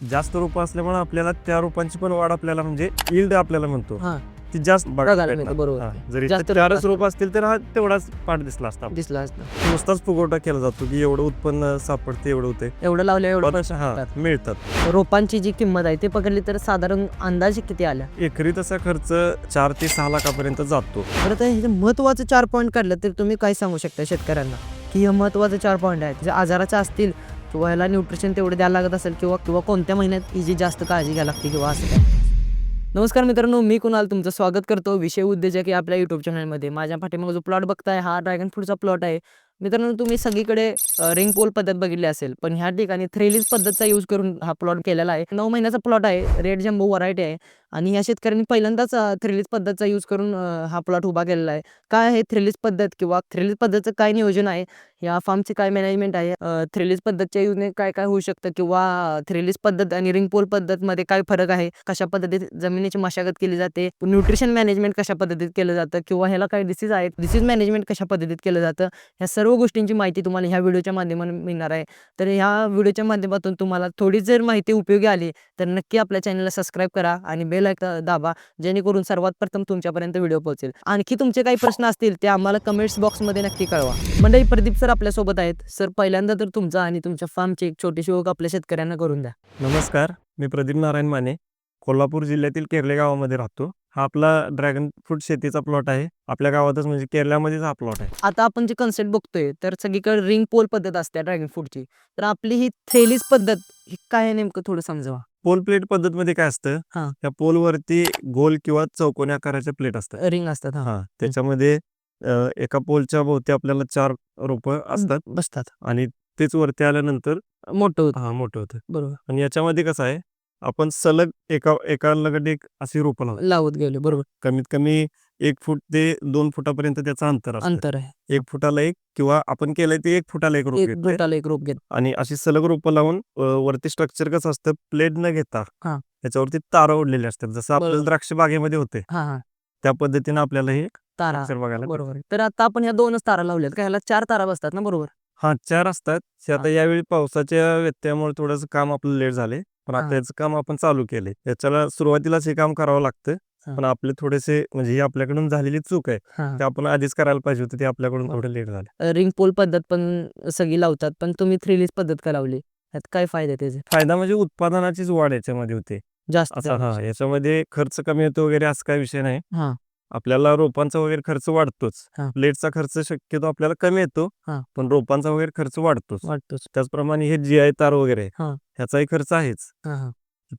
जास्त रोपं असल्यामुळे आपल्याला त्या रोपांची पण वाढ आपल्याला म्हणजे इल्ड आपल्याला म्हणतो हा. ती जास्त बघायला भेटणार. बरोबर. हा. जरी जास्त चारच असतील. रोप असतील तर हा तेवढाच पाठ दिसला असता दिसला असतं नुसताच फुगवटा केला जातो की एवढं उत्पन्न सापडते एवढं होते एवढं लावलं एवढं पण हा मिळतात. मिळतात रोपांची जी किंमत आहे ते पकडली तर साधारण अंदाजे किती आल्या एकरी तसा खर्च चार ते सहा लाखापर्यंत जातो बरं तर हे जे महत्त्वाचं चार पॉईंट काढलं तर तुम्ही काय सांगू शकता शेतकऱ्यांना की हे महत्त्वाचे चार पॉईंट आहेत जे आजाराचे असतील किंवा ह्याला न्यूट्रिशन तेवढे द्यायला लागत असेल किंवा किंवा कोणत्या महिन्यात हिची जास्त काळजी घ्यायला लागते किंवा असं काय. नमस्कार मित्रांनो मी कुणाल तुमचं स्वागत करतो. विषय उद्योजक या आपल्या युट्यूब चॅनलमध्ये माझ्या पाठीमागे जो प्लॉट बघताय हा ड्रॅगन फ्रूटचा प्लॉट आहे. मित्रांनो तुम्ही सगळीकडे रिंग पोल पद्धत बघितली असेल पण ह्या ठिकाणी थ्रेलीज पद्धतचा यूज करून हा प्लॉट केलेला आहे. नऊ महिन्याचा प्लॉट आहे. रेड जम्बो व्हरायटी आहे. आणि या शेतकऱ्यांनी पहिल्यांदाच थ्रेलिस पद्धतचा यूज करून हा प्लॉट उभा केलेला आहे. काय आहे थ्रेलिस पद्धत किंवा थ्रेलिस पद्धतचं काय नियोजन आहे? या फार्मची काय मॅनेजमेंट आहे? थ्रेलिस पद्धतच्या यूजने काय काय होऊ शकतं? किंवा थ्रेलिस पद्धत आणि रिंग पोल पद्धतमध्ये काय फरक आहे? कशा पद्धतीत जमिनीची मशागत केली जाते? न्यूट्रिशन मॅनेजमेंट कशा पद्धतीत केलं जातं? किंवा ह्याला काय डिसीज आहेत? डिसीज मॅनेजमेंट कशा पद्धतीत केलं जातं? ह्या सर्व गोष्टींची माहिती तुम्हाला ह्या व्हिडिओच्या माध्यमातून मिळणार आहे. तर ह्या व्हिडिओच्या माध्यमातून तुम्हाला थोडी जर माहिती उपयोगी आली तर नक्की आपल्या चॅनलला सबस्क्राईब करा आणि बेल दाबा जेणेकरून सर्वात प्रथम तुमच्यापर्यंत व्हिडिओ पोहोचेल. आणखी तुमचे काही प्रश्न असतील ते आम्हाला कमेंट्स बॉक्समध्ये नक्की कळवा. मंडळी प्रदीप सर आपल्यासोबत आहेत. सर पहिल्यांदा तर तुमचा आणि तुमच्या फार्मची एक छोटीशी ओळख आपल्या शेतकऱ्यांना करून द्या. नमस्कार मी प्रदीप नारायण माने. कोल्हापूर जिल्ह्यातील केरले गावामध्ये राहतो. हा आपला ड्रॅगन फ्रूट शेतीचा प्लॉट आहे. आपल्या गावातच म्हणजे केरल्यामध्येच हा प्लॉट आहे. आता आपण जे कन्सेप्ट बघतोय तर सगळीकडे रिंग पोल पद्धत असते ड्रॅगन फ्रूटची. तर आपली ही थ्रेलिस पद्धत ही काय आहे नेमकं थोडं समजावा. पोल प्लेट पद्धतमध्ये काय असतं हा. त्या पोल वरती गोल किंवा चौकोनी आकाराच्या प्लेट असतात. रिंग असतात हा हा. त्याच्यामध्ये अ, एका पोलच्या भोवती आपल्याला चार रोप असतात. बसतात. आणि तेच वरती आल्यानंतर मोठं होतं. हा मोठं होतं. बरोबर. आणि याच्यामध्ये कसं आहे आपण सलग एका एका लगट एक अशी रोपं लावतो लावत गेलो बरोबर. कमीत कमी एक फूट ते दोन फुटापर्यंत त्याचं अंतर असतं. अंतर आहे. एक फुटाला एक किंवा आपण केलंय ते एक फुटाला एक रोप एक घेतोय. रोटाला एक रोप घेत आणि अशी सलग रोपं लावून अ, वरती स्ट्रक्चर कसं असतं? प्लेट न घेता हा. त्याच्यावरती तारा ओढलेले असतात. जसं आपल्याला बरोबर. द्राक्ष बागेमध्ये होते. हा हा. त्या पद्धतीने आपल्याला हे तारा. बघायला भेटतं. बरोबर. आहे. तर आता आपण ह्या दोनच तारा लावल्यात का? ह्याला चार तारा बसतात ना? बरोबर. हा चार असतात. ते आता. यावेळी पावसाच्या व्यत्ययामुळे थोडंसं काम आपलं लेट झाले पण हा. आता याचं काम आपण चालू केले याच्याला सुरुवातीलाच हे काम करावं लागतं. पण आपले थोडेसे म्हणजे ही आपल्याकडून झालेली चूक आहे हा. ते आपण आधीच करायला पाहिजे होतं ते आपल्याकडून. थोडं लेट झालं. रिंग पोल पद्धत पण सगळी लावतात पण तुम्ही थ्रीलीज पद्धत का लावली ह्यात काय फायदे त्याचे फायदा म्हणजे उत्पादनाचीच वाढ याच्यामध्ये होते. जास्त असा हा याच्यामध्ये खर्च कमी येतो वगैरे असं काही विषय नाही. हा. आपल्याला रोपांचा वगैरे खर्च वाढतोच हा. प्लेटचा खर्च शक्यतो आपल्याला कमी येतो हा. पण रोपांचा वगैरे खर्च वाढतोच वाटतोच त्याचप्रमाणे हे जी आय तार वगैरे हा. ह्याचाही खर्च आहेच हा हा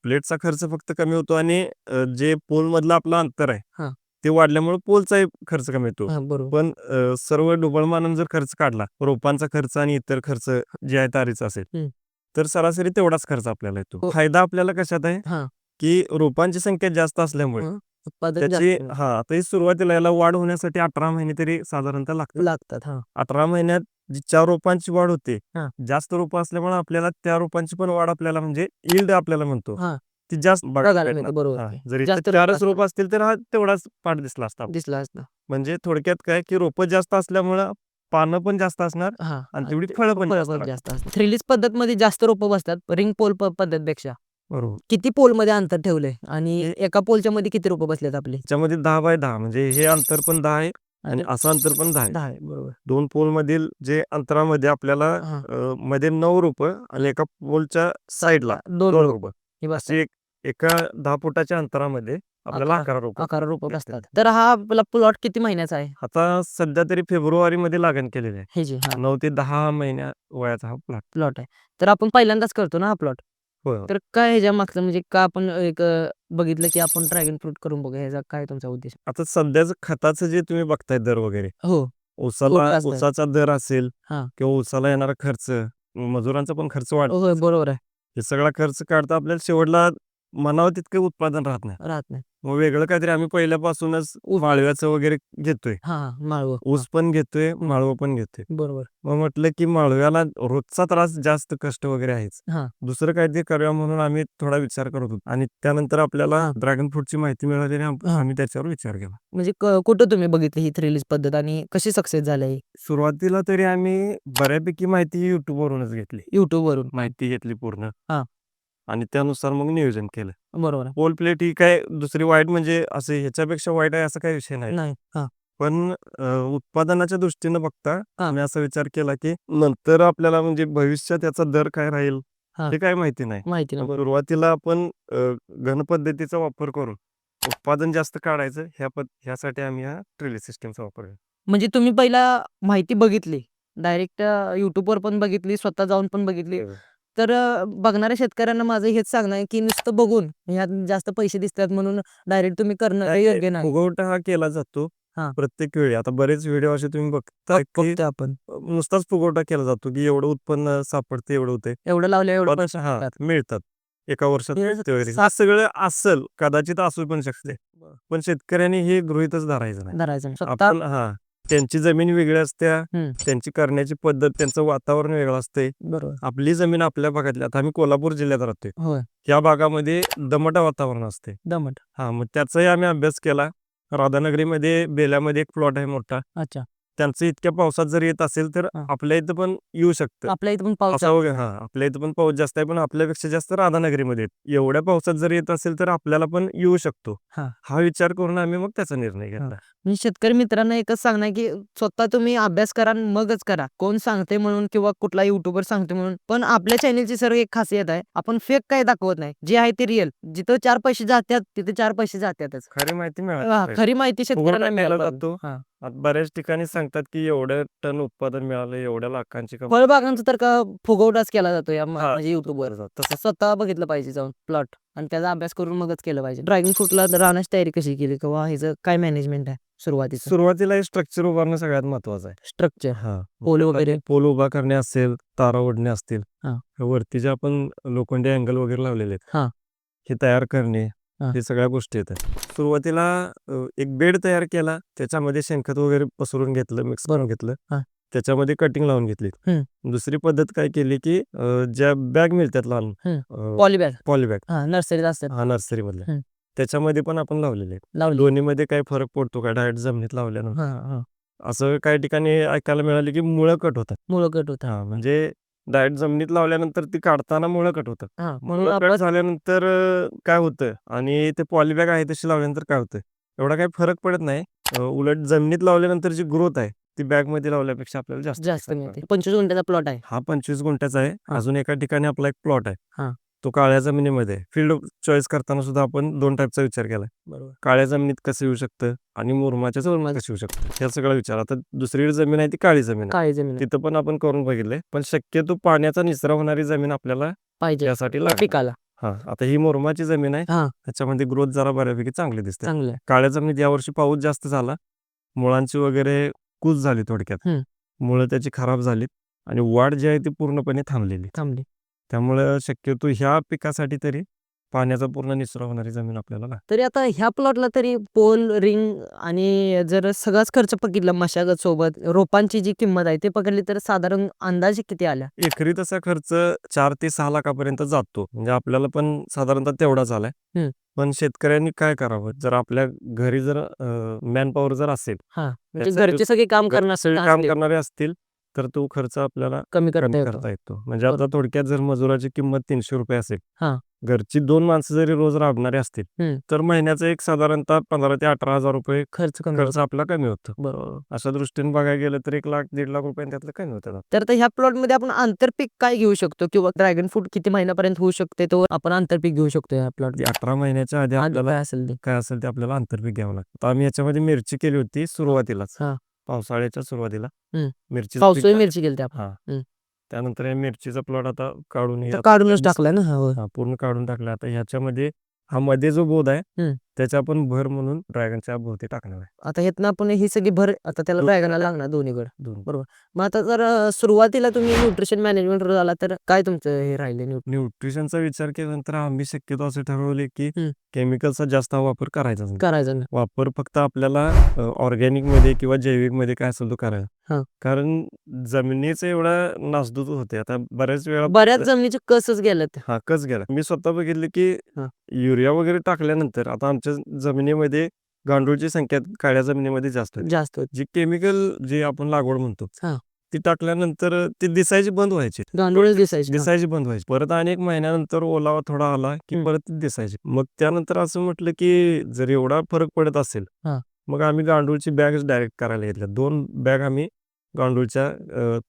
प्लेटचा खर्च फक्त कमी होतो आणि अ, जे पोल मधलं आपलं अंतर हा. आहे ते वाढल्यामुळे पोलचाही खर्च कमी येतो हा बरोबर पण अ, सर्व डुबळ मानून जर खर्च काढला रोपांचा खर्च आणि इतर खर्च जे आहे तारीचा असेल हम्म. तर सरासरी तेवढाच खर्च आपल्याला येतो हो. फायदा आपल्याला कशात आहे हा की रोपांची संख्या जास्त असल्यामुळे हं. उत्पादन त्याची जास्त हा आता ही सुरुवातीला याला वाढ होण्यासाठी अठरा महिने तरी साधारणतः लागतात. लागतात हा. अठरा महिन्यात जी चार रोपांची वाढ होते हा. जास्त रोपं असल्यामुळे आपल्याला त्या रोपांची पण वाढ आपल्याला म्हणजे इल्ड आपल्याला म्हणतो. हा. ती जास्त बघायला बघायला भेटणार. मिळतं बरोबर. हा, जरी जास्त इथं रोपं चारच. रोप असतील तर हा तेवढाच पाठ दिसला असता. दिसला असतं. म्हणजे थोडक्यात काय की रोपं जास्त असल्यामुळं पानं पण जास्त असणार हा. आणि तेवढी फळं पण जास्त. जास्त असतात. थ्रीलीज पद्धत मध्ये जास्त रोपं बसतात रिंग पोल पद्धतपेक्षा. बरोबर. किती पोलमध्ये अंतर ठेवलंय? आणि एका पोलच्या मध्ये किती रोपं बसलेत आपले? त्याच्यामध्ये दहा बाय दहा म्हणजे हे अंतर पण दहा आहे आणि असं अंतर पण दहा आहे. दहा आहे बरोबर. दोन पोल मधील जे अंतरामध्ये आपल्याला हा. अ, मध्ये नऊ रुपये आणि एका पोलच्या साईडला दोन दोन रोपं. रुपये हे बस अशी एक एका दहा फुटाच्या अंतरामध्ये आपल्याला अकरा- अकरा रुपये अकरा रोपं बसतात. तर हा आपला प्लॉट किती महिन्याचा आहे? आता सध्या तरी फेब्रुवारी मध्ये लागण केलेली आहे. हे जे हा. नऊ ते दहा महिन्या वयाचा हा प्लॉट. प्लॉट आहे. तर आपण पहिल्यांदाच करतो ना हा प्लॉट? होय तर काय ह्याच्या मागचं म्हणजे का आपण एक अं, बघितलं की आपण ड्रॅगन फ्रूट करून बघूया? ह्याचा काय तुमचा उद्देश? आता सध्याचं खताचं जे तुम्ही बघताय दर वगैरे हो. ऊसाला उठाच दर. ऊसाचा दर असेल हा. किंवा ऊसाला येणारा खर्च मजुरांचा पण खर्च वाढ होय बरोबर आहे. हे सगळा खर्च काढता आपल्याला शेवटला मनावं तितकं उत्पादन राहत नाही. राहत नाही. मग वेगळं काहीतरी आम्ही पहिल्यापासूनच माळव्याचं वगैरे घेतोय. हा माळव. ऊस पण घेतोय माळवं पण घेतोय. बरोबर. मग म्हटलं की माळव्याला रोजचा त्रास जास्त कष्ट वगैरे आहेच. हा. दुसरं काहीतरी करूया म्हणून आम्ही थोडा विचार करत होतो. आणि त्यानंतर आपल्याला. ड्रॅगन फ्रूटची माहिती मिळाली आणि आम- हा. आम्ही त्याच्यावर विचार केला. म्हणजे क- कुठं तुम्ही बघितली ही थ्रिलीज पद्धत आणि कशी सक्सेस झाली सुरुवातीला तरी आम्ही बऱ्यापैकी माहिती युट्यूब वरूनच घेतली. युट्यूब वरून. माहिती घेतली पूर्ण. हा. आणि त्यानुसार मग नियोजन केलं बरोबर आहे. पोल प्लेट ही काय दुसरी वाईट म्हणजे असं ह्याच्यापेक्षा वाईट आहे असा काही विषय नाही नाही हा पण अ, उत्पादनाच्या दृष्टीनं बघता. आम्ही असा विचार केला की नंतर आपल्याला म्हणजे भविष्यात याचा दर काय राहील हा. हे काय माहिती नाही माहिती नाही सुरुवातीला आपण अ, घन पद्धतीचा वापर करून उत्पादन जास्त काढायचं ह्या पद ह्यासाठी आम्ही हा ट्रिली सिस्टीमचा वापर केला. म्हणजे तुम्ही पहिला माहिती बघितली डायरेक्ट युट्यूबवर पण बघितली स्वतः जाऊन पण बघितली हो. तर बघणाऱ्या शेतकऱ्यांना माझं हेच सांगणं आहे की नुसतं बघून ह्यात जास्त पैसे दिसतात म्हणून डायरेक्ट तुम्ही करणं हे योग्य नाही. फुगवटा हा केला जातो हा. प्रत्येक वेळी. आता बरेच व्हिडिओ असे तुम्ही बघता की आपण. नुसताच फुगवटा केला जातो की एवढं उत्पन्न सापडते एवढं होते एवढं लावलं एवढं पैसे हा मिळतात. मिळतात. एका वर्षात मिळत- मिळते वगैरे. हा सगळं असल कदाचित असू पण शकते. पण शेतकऱ्यांनी हे गृहितच धरायचं नाही. धरायचं नाही. स्वतः आपण हा. त्यांची जमीन वेगळी असत्या हम्म. त्यांची करण्याची पद्धत त्यांचं वातावरण वेगळं असते. बरोबर. आपली जमीन आपल्या भागातली आता आम्ही कोल्हापूर जिल्ह्यात राहतोय. होय. या भागामध्ये दमट वातावरण असते. दमट. हा मग त्याचाही आम्ही अभ्यास केला. राधानगरीमध्ये बेल्यामध्ये एक प्लॉट आहे मोठा. अच्छा. त्यांचं इतक्या पावसात जर येत असेल तर हा. आपल्या इथं पण येऊ शकतं आपल्या इथं पण पाऊस असा वगैरे हा आपल्या इथं पण पाऊस जास्त आहे पण आपल्यापेक्षा जास्त राधानगरीमध्ये. एवढ्या पावसात जर येत असेल तर आपल्याला पण येऊ शकतो हा. हा विचार करून आम्ही मग त्याचा निर्णय घेतला शेतकरी मित्रांना एकच सांगणार की स्वतः तुम्ही अभ्यास करा आणि मगच करा कोण सांगते म्हणून किंवा कुठला युट्यूबर सांगते म्हणून पण आपल्या चॅनलची सर्व एक खासियत आहे आपण फेक काही दाखवत नाही जे आहे ते रिअल जिथं चार पैसे जातात तिथे चार पैसे जातातच खरी माहिती हा, मिळाली खरी माहिती शेतकऱ्यांना मिळायला पाहिजे. जातो. हा. आता बऱ्याच ठिकाणी सांगतात की एवढ्या टन उत्पादन मिळालं एवढ्या लाखांची फळबागांचा तर का फुगवटाच केला जातो या म- हा. म्हणजे युट्यूबवर झाली. तसं स्वतः बघितलं पाहिजे जाऊन प्लॉट आणि त्याचा अभ्यास करून मगच केलं पाहिजे ड्रॅगन फ्रूटला राहण्याची तयारी कशी केली किंवा ह्याचं काय मॅनेजमेंट आहे सुरुवातीचं सुरुवातीला हे स्ट्रक्चर उभारणं सगळ्यात महत्वाचं आहे स्ट्रक्चर हा पोल वगैरे पोल उभा करणे असेल तारा ओढणे असतील हा. वरती जे आपण लोखंडी अँगल वगैरे लावलेले आहेत हा. हे तयार करणे हा. हे सगळ्या गोष्टी येतात. सुरुवातीला अ, एक बेड तयार केला त्याच्यामध्ये शेणखत वगैरे पसरून घेतलं मिक्स करून घेतलं. त्याच्यामध्ये कटिंग लावून घेतली. दुसरी पद्धत काय केली की अ, ज्या बॅग मिळतात लहान. पॉलीबॅग पॉलिबॅग. हा नर्सरीत असतात. हा नर्सरी मधल्या हम्म. त्याच्यामध्ये पण आपण लावलेले आहेत. लावली दोन्हीमध्ये काही फरक पडतो का? डायरेक्ट जमिनीत लावल्यानं हा हा. असं काही ठिकाणी ऐकायला मिळाले की मुळं कट होतात. मुळं कट होत हा म्हणजे डायरेक्ट जमिनीत लावल्यानंतर ती काढताना मुळं कट हा म्हणून मुळं कट आपण झाल्यानंतर अ, काय होतं? आणि ते पॉलिबॅग आहे तशी लावल्यानंतर काय होतं? एवढा काही फरक पडत नाही. अ, उलट जमिनीत लावल्यानंतर जी ग्रोथ आहे ती बॅगमध्ये लावल्यापेक्षा आपल्याला जास्त जास्त दिसायला मिळते. पंचवीस गुंठ्याचा प्लॉट आहे. हा पंचवीस गुंठ्याचा आहे. हा. अजून एका ठिकाणी आपला एक प्लॉट आहे. हा. तो काळ्या जमिनीमध्ये फील्ड चॉईस करताना सुद्धा आपण दोन टाईपचा विचार केला बरोबर. काळ्या जमिनीत कसं येऊ शकतं आणि मुरमाच्या जमिनीत कसं येऊ शकतं? हे सगळा विचार. आता दुसरी जमीन आहे ती काळी जमीन आहे. काळी जमीन. तिथं पण आपण करून बघितले पण शक्यतो पाण्याचा निचरा होणारी जमीन आपल्याला पाहिजे. यासाठी लागते पिकाला. हा. आता ही मुरमाची जमीन आहे. हा. त्याच्यामध्ये ग्रोथ जरा बऱ्यापैकी चांगली दिसते. चांगलं आहे. काळ्या जमिनीत यावर्षी पाऊस जास्त झाला. मुळांची वगैरे कूच झाली थोडक्यात. हम्म. मुळं त्याची खराब झालीत आणि वाढ जी आहे ती पूर्णपणे थांबलेली. थांबली. त्यामुळे शक्यतो ह्या पिकासाठी तरी पाण्याचा पूर्ण निचरा होणारी जमीन आपल्याला लागते. तरी आता ह्या प्लॉटला तरी पोल रिंग आणि जर सगळाच खर्च बघितला मशागत सोबत रोपांची जी किंमत आहे ते पकडली तर साधारण अंदाजे किती आल्या? एकरी तसा खर्च चार ते सहा लाखापर्यंत जातो. म्हणजे आपल्याला पण साधारणतः तेवढाच आलाय. हम्म. पण शेतकऱ्यांनी काय करावं? जर आपल्या घरी जर मॅन पॉवर जर असेल हा. म्हणजे त्याचं घरचे सगळे काम करणार सगळे काम करणारे असतील तर तो खर्च आपल्याला कमी करता कमी येतो. करता येतो. म्हणजे आता थोडक्यात जर मजुराची किंमत तीनशे रुपये असेल हा. घरची दोन माणसं जरी रोज राबणारे असतील हम्म. तर महिन्याचा एक साधारणतः पंधरा ते अठरा हजार रुपये खर्च कमी खर्च आपला कमी होतो. बरोबर. अशा दृष्टीने बघायला गेलं तर एक लाख दीड लाख रुपये त्यातलं कमी होतं तर आता ह्या प्लॉटमध्ये आपण आंतरपीक काय घेऊ शकतो? किंवा ड्रॅगन फ्रूट किती महिन्यापर्यंत होऊ शकते? तो आपण आंतरपीक घेऊ शकतो या प्लॉट. ते अठरा महिन्याच्या आधी आपल्याला काय असेल ते? काय असेल ते आपल्याला आंतरपीक घ्यावं लागतं. आम्ही याच्यामध्ये मिरची केली होती सुरुवातीलाच. हा. पावसाळ्याच्या सुरुवातीला हम्म. मिरची पावसाळी मिरची गेली आपण हा हम्म. त्यानंतर या मिरचीचा प्लॉट आता काढून हे तर काढूनच टाकलाय ना हा, होय. हा, पूर्ण काढून टाकला आता ह्याच्यामध्ये हा मध्ये जो बोध आहे हम्म. त्याच्या आपण भर म्हणून ड्रॅगनच्या भोवती टाकणार आहे आता ह्यातनं आपण ही सगळी भर आता त्याला ड्रॅगनला लागणार दोन्हीकडे दोन मग आता जर अं, सुरुवातीला तुम्ही न्यूट्रिशन मॅनेजमेंट झाला तर काय तुमचं हे राहिले न्यू न्यूट्रिशनचा विचार केल्यानंतर आम्ही शक्यतो असं ठरवले की हम्म. केमिकलचा जास्त वापर करायचा नाही. करायचं. वापर फक्त आपल्याला ऑर्गॅनिकमध्ये किंवा जैविकमध्ये काय असेल तो हा. करायचा कारण जमिनीचं एवढा नासधूत होते आता बऱ्याच वेळा बऱ्याच जमिनीचे कसच गेलं हा कच गेला मी स्वतः बघितलं की हा. युरिया वगैरे टाकल्यानंतर आता आमच्या जमिनीमध्ये गांडूळची संख्या काळ्या जमिनीमध्ये जास्त होती जास्त होत. जी केमिकल जे आपण लागवड म्हणतो हा. ती टाकल्यानंतर ती दिसायची बंद व्हायची गांडूळच दिसायचे दिसायची बंद व्हायची परत आणि एक महिन्यानंतर ओलावा थोडा आला की हम्म. परत ती दिसायची मग त्यानंतर असं म्हटलं की जर एवढा फरक पडत असेल हा. मग आम्ही गांडूळची बॅग डायरेक्ट करायला घेतल्या दोन बॅग आम्ही गांडूळच्या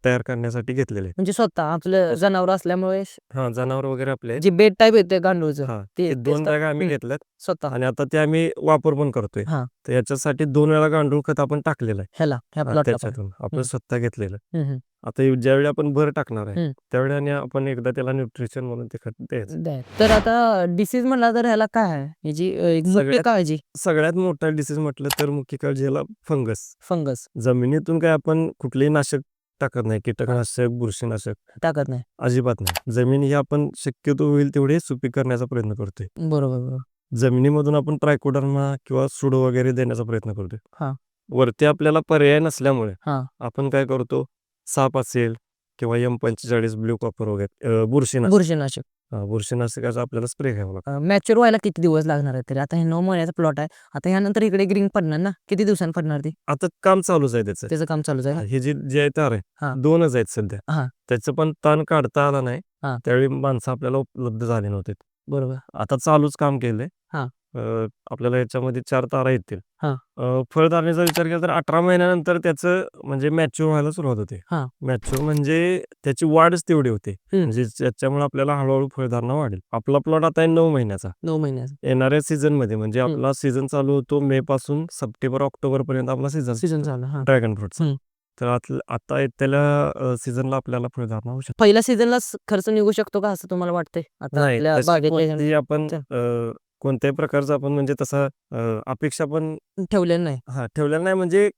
तयार करण्यासाठी घेतलेले म्हणजे स्वतः आपलं जनावर असल्यामुळे हा जनावर वगैरे आपले. जे बेड टाईप येते गांडूळचं हा ते दोन बॅग आम्ही हम्म. घेतल्यात स्वतः आणि आता ते आम्ही वापर पण करतोय हा. तर याच्यासाठी दोन वेळा गांडूळ खत आपण टाकलेलं आहे ह्याला ह्या हा, त्याच्यातून आपण हम्म. स्वतः घेतलेलं हम्म, हम्म. आता हे ज्यावेळी आपण भर टाकणार आहे हम्म. त्यावेळी आणि आपण एकदा त्याला न्यूट्रिशन म्हणून ते खत द्यायचं. तर आता डिसीज म्हणला तर ह्याला काय आहे? याची अ, एक मुख्य सगळ्यात- काळजी सगळ्यात मोठा डिसीज म्हटलं तर मुख्य काळजी याला फंगस फंगस जमिनीतून काय आपण कुठलेही नाशक टाकत नाही कीटकनाशक बुरशीनाशक. टाकत नाही. अजिबात नाही. जमीन ही आपण शक्यतो होईल तेवढे सुपीक करण्याचा प्रयत्न करतोय. बरोबर बरोबर. जमिनीमधून आपण ट्रायकोडर्मा किंवा सुडो वगैरे देण्याचा प्रयत्न करतोय. हा. वरती आपल्याला पर्याय नसल्यामुळे हा. आपण काय करतो? साप असेल किंवा एम पंचेचाळीस ब्ल्यू कॉपर वगैरे बुरशीनाशक. बुरशीनाशक. हा, बुरशीनाशकाचा आपल्याला स्प्रे घ्यावा लागतो. मॅच्युअर व्हायला किती दिवस लागणार आहे तरी? आता हे नऊ महिन्याचा प्लॉट आहे. आता ह्यानंतर इकडे ग्रीन पडणार ना? किती दिवसांनी पडणार ती? आता काम चालूच आहे त्याचं. त्याचं काम चालूच आहे? हे जे जे आहे तार हा. आहे दोनच आहेत सध्या. हा. त्याचं पण ताण काढता आला नाही. हा. त्यावेळी माणसं आपल्याला उपलब्ध झाली नव्हती. बरोबर. आता चालूच काम केलंय. हा. अं, आपल्याला याच्यामध्ये चार तारा येतील. हा. अं, फळधारणेचा विचार केला तर अठरा महिन्यानंतर त्याचं म्हणजे मॅच्युअर व्हायला सुरुवात होते. हा. मॅच्युअर म्हणजे त्याची वाढच तेवढी होते. म्हणजे त्याच्यामुळे आपल्याला हळूहळू फळधारणा वाढेल. आपला प्लॉट आता आहे नऊ महिन्याचा. नऊ महिन्याचा. येणाऱ्या सीझनमध्ये म्हणजे. आपला सीझन चालू होतो मे पासून सप्टेंबर ऑक्टोबर पर्यंत आपला सीझन सीझन चालू. हा. ड्रॅगन फ्रूटचा. तर आत- आता येत्याला सीझनला आपल्याला फळधारणा होऊ शकते. पहिल्या सीझनला खर्च निघू शकतो का असं तुम्हाला वाटतंय? आता नाही आपल्या तशी बागेत कोणतीही आपण अं, कोणत्याही प्रकारचा आपण म्हणजे तसा अं, अपेक्षा पण ठेवलेलं नाही. हा ठेवलेला नाही म्हणजे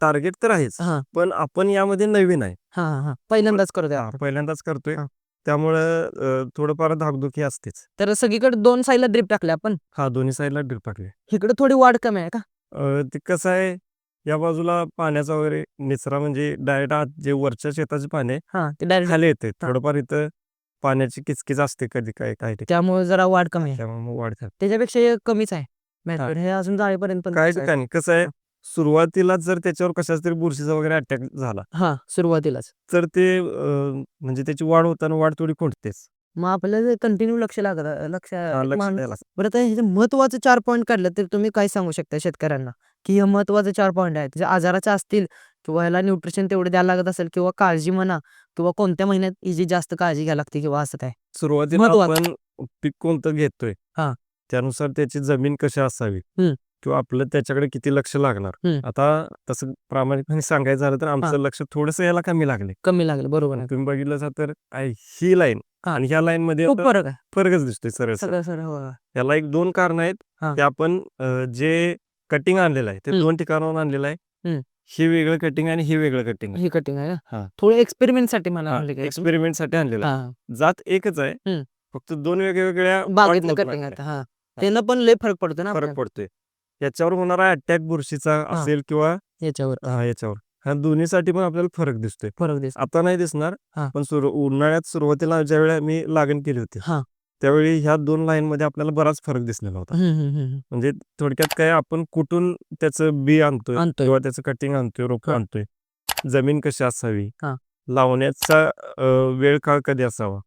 टार्गेट तर आहेच. हा. पण आपण यामध्ये नवीन आहे. हा हा हा. पहिल्यांदाच करतोय हा, आपण. पहिल्यांदाच करतोय. हा. त्यामुळं अं, थोडंफार धाकधुकी असतेच. तर सगळीकडे दोन साईडला ड्रिप टाकले आपण? हा दोन्ही साईडला ड्रिप टाकले. इकडे थोडी वाढ कमी आहे का? अं, ते कसं आहे या बाजूला पाण्याचा वगैरे निचरा म्हणजे डायरेक्ट आत जे वरच्या शेताचे पाणी आहे, हा ते डायरेक्ट खाली येते. थोडंफार इथं पाण्याची किचकिच असते कधी काय काय ठिकाणी. त्यामुळे जरा वाढ कमी आहे. त्यामुळे मग वाढतात त्याच्यापेक्षा हे कमीच आहे. हे. अजून जाळीपर्यंत पण काय. ठिकाणी कसं आहे सुरुवातीला जर त्याच्यावर कशाच तरी बुरशीचा वगैरे अटॅक झाला हा सुरुवातीलाच. तर ते अं, म्हणजे त्याची वाढ होताना वाढ थोडी खुंटतेच. मग आपल्याला कंटिन्यू लक्ष लागत लक्ष हा, मान- बरं तर हे जे महत्वाचं चार पॉईंट काढलं तर तुम्ही काय सांगू शकता शेतकऱ्यांना? की हे महत्त्वाचे चार पॉईंट आहेत. जे आजाराचे असतील किंवा ह्याला न्यूट्रिशन तेवढे द्यायला लागत असेल किंवा काळजी म्हणा किंवा कोणत्या महिन्यात हिची जास्त काळजी घ्यायला लागते किंवा असं काय? सुरुवातीला महत्वाचं. आपण पीक कोणतं घेतोय? हा. त्यानुसार त्याची जमीन कशी असावी? हम्म. किंवा आपलं त्याच्याकडे किती लक्ष लागणार? हम्म. आता तसं प्रामाणिकपणे सांगायचं झालं तर आमचं लक्ष थोडस याला कमी लागले. कमी लागलं. बरोबर आहे. तुम्ही बघितलं तर ही लाईन हा. आणि ह्या लाईन मध्ये खूप आता फरक आहे फरकच दिसतोय सरळ सरळ. सगळं सगळं हो. याला एक दोन कारण आहेत हा. ते आपण अं, जे कटिंग आणलेलं आहे ते हम्म. दोन ठिकाणाहून आणलेलं आहे हम्म. ही वेगळं कटिंग आणि ही वेगळं कटिंग ही कटिंग आहे हा. ना थोडं एक्सपेरिमेंटसाठी मला म्हणले काय एक्सपेरिमेंटसाठी आणलेलं आहे. हा जात एकच आहे हम्म. फक्त दोन वेगवेगळ्या बागेतलं कटिंग हा त्यानं पण लय फरक पडतो ना फरक आपल्याला पडतोय याच्यावर होणारा अटॅक बुरशीचा असेल किंवा याच्यावर हा, याच्यावर ह्या दोन्हीसाठी पण आपल्याला फरक दिसतोय फरक दिसतो आता नाही दिसणार हा. पण सुरू उन्हाळ्यात सुरुवातीला ज्यावेळी आम्ही लागण केली होती हा. त्यावेळी ह्या दोन लाईन मध्ये आपल्याला बराच फरक दिसलेला होता हम्म, हम्म, हम्म. म्हणजे थोडक्यात काय आपण कुठून त्याचं बी आणतोय आणतोय किंवा त्याचं कटिंग आणतोय रोप हा. आणतोय जमीन कशी असावी हा. लावण्याचा अं, वेळ काळ कधी असावा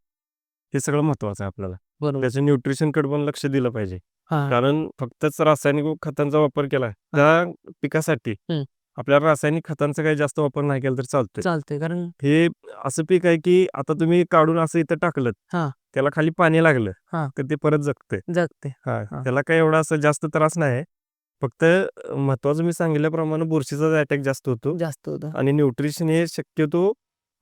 हे सगळं महत्वाचं आहे आपल्याला बरोबर त्याच्या न्यूट्रिशनकडे पण लक्ष दिलं पाहिजे हा कारण फक्तच रासायनिक खतांचा वापर केला त्या पिकासाठी हम्म. आपल्याला रासायनिक खतांचा काही जास्त वापर नाही केला तर चालतोय चालतंय कारण हे असं पीक आहे की आता तुम्ही काढून असं इथं टाकलं हा. त्याला खाली पाणी लागलं हा. तर ते परत जगते जगते हा. त्याला काही एवढा असं जास्त त्रास नाही फक्त महत्वाचं मी सांगितल्याप्रमाणे बुरशीचा अटॅक जास्त होतो जास्त होतं आणि न्यूट्रिशन हे शक्यतो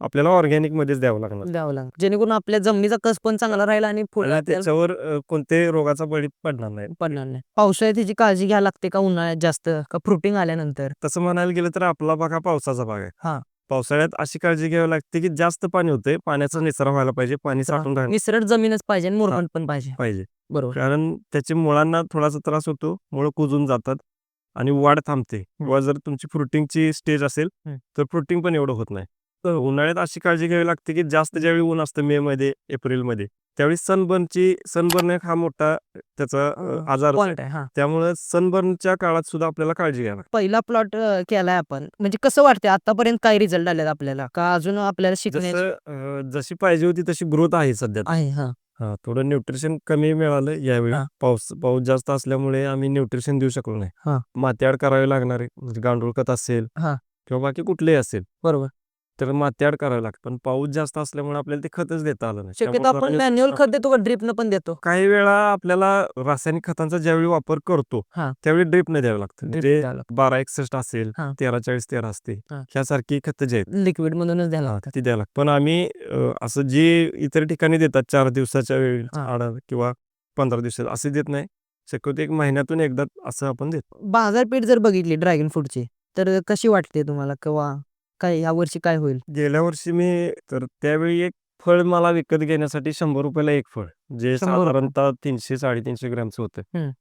आपल्याला ऑर्गॅनिक मध्येच द्यावं लागणार. द्यावं लागतं जेणेकरून आपल्या जमिनीचा कस पण चांगला राहील आणि फुलं आणि आपल्याला त्याच्यावर अं, कोणते रोगाचा बळी पडणार नाही पडणार नाही. पावसाळ्यात त्याची काळजी घ्यावी लागते का उन्हाळ्यात जास्त? का फ्रुटिंग आल्यानंतर? तसं म्हणायला गेलं तर आपला भाग हा पावसाचा भाग आहे. हा. पावसाळ्यात अशी काळजी घ्यावी लागते की जास्त पाणी होते पाण्याचा निचरा व्हायला पाहिजे पाणी. साठून निसरट जमीनच पाहिजे आणि मुरमट पण पाहिजे. पाहिजे. बरोबर. कारण त्याच्या मुळांना थोडासा त्रास होतो मुळं कुजून जातात आणि वाढ थांबते. किंवा जर तुमची फ्रुटिंगची स्टेज असेल हम्म. तर फ्रुटिंग पण एवढं होत नाही. उन्हाळ्यात उन्हाळ्यात अशी काळजी घ्यावी लागते की जास्त ज्यावेळी ऊन असतं मे मध्ये एप्रिलमध्ये त्यावेळी सनबर्नची सनबर्न एक हा मोठा त्याचा आजार हा. त्यामुळे सनबर्नच्या काळात सुद्धा आपल्याला काळजी घ्यावी लागते. पहिला प्लॉट केलाय आपण. म्हणजे कसं वाटतंय आतापर्यंत काय रिझल्ट आलेत आपल्याला? का अजून आपल्याला शिकण्याची जशी पाहिजे होती तशी ग्रोथ आहे सध्या. हा. थोडं न्यूट्रिशन कमी मिळालं यावेळी. पाऊस पाऊस जास्त असल्यामुळे आम्ही न्यूट्रिशन देऊ शकलो. नाही. माती करावी लागणार आहे. म्हणजे गांडूळ खत असेल. किंवा बाकी कुठलेही असेल. बरोबर. तर माती करावी लागते पण पाऊस जास्त असल्यामुळे आपल्याला ते खतच देता आलं नाही शक्यतो त्यामुळे आपण जरा मॅन्युअल. खत देतो का ड्रिपनं पण देतो काही वेळा आपल्याला रासायनिक खतांचा ज्यावेळी वापर करतो हा. त्यावेळी ड्रिप न द्यावं लागतं बारा एकसष्ट असेल हा. तेरा चाळीस तेरा असते हा. ह्यासारखी खतं जे आहेत लिक्विड मधूनच द्यायला हा, लागतं ती द्यायला लागतं. पण आम्ही अ, असं जे इतर ठिकाणी देतात चार दिवसाच्या वेळी हा. आड किंवा पंधरा दिवसात असे देत नाही शक्यतो एक महिन्यातून एकदा असं आपण देतो बाजारपेठ जर बघितली ड्रॅगन फ्रूटची तर कशी वाटते तुम्हाला किंवा काय या वर्षी काय होईल गेल्या वर्षी मी तर त्यावेळी एक फळ मला विकत घेण्यासाठी शंभर रुपयाला एक फळ जे 100 रुपये. साधारणतः तीनशे साडेतीनशे ग्रॅमचं होतं.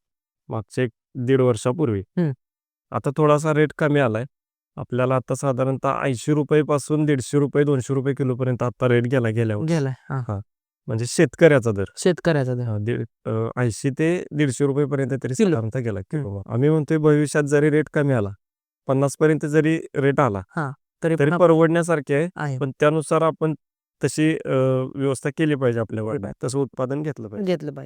मागच्या एक दीड वर्षापूर्वी हम्म. आता थोडासा रेट कमी आलाय आपल्याला आता साधारणतः ऐंशी रुपये पासून दीडशे रुपये दोनशे रुपये किलो पर्यंत आता रेट गेला गेल्या वर्षी. गेलाय हा म्हणजे शेतकऱ्याचा दर शेतकऱ्याचा दर. हा, दीड ऐंशी ते दीडशे रुपये पर्यंत तरी किलो. साधारणतः गेला किलो आम्ही म्हणतोय भविष्यात जरी रेट कमी आला पन्नास पर्यंत जरी रेट आला तरी तरी परवडण्यासारखे आहे. आहे. पण त्यानुसार आपण तशी अ, व्यवस्था केली पाहिजे आपल्या वाड्यात तसं उत्पादन घेतलं पाहिजे. घेतलं पाहिजे.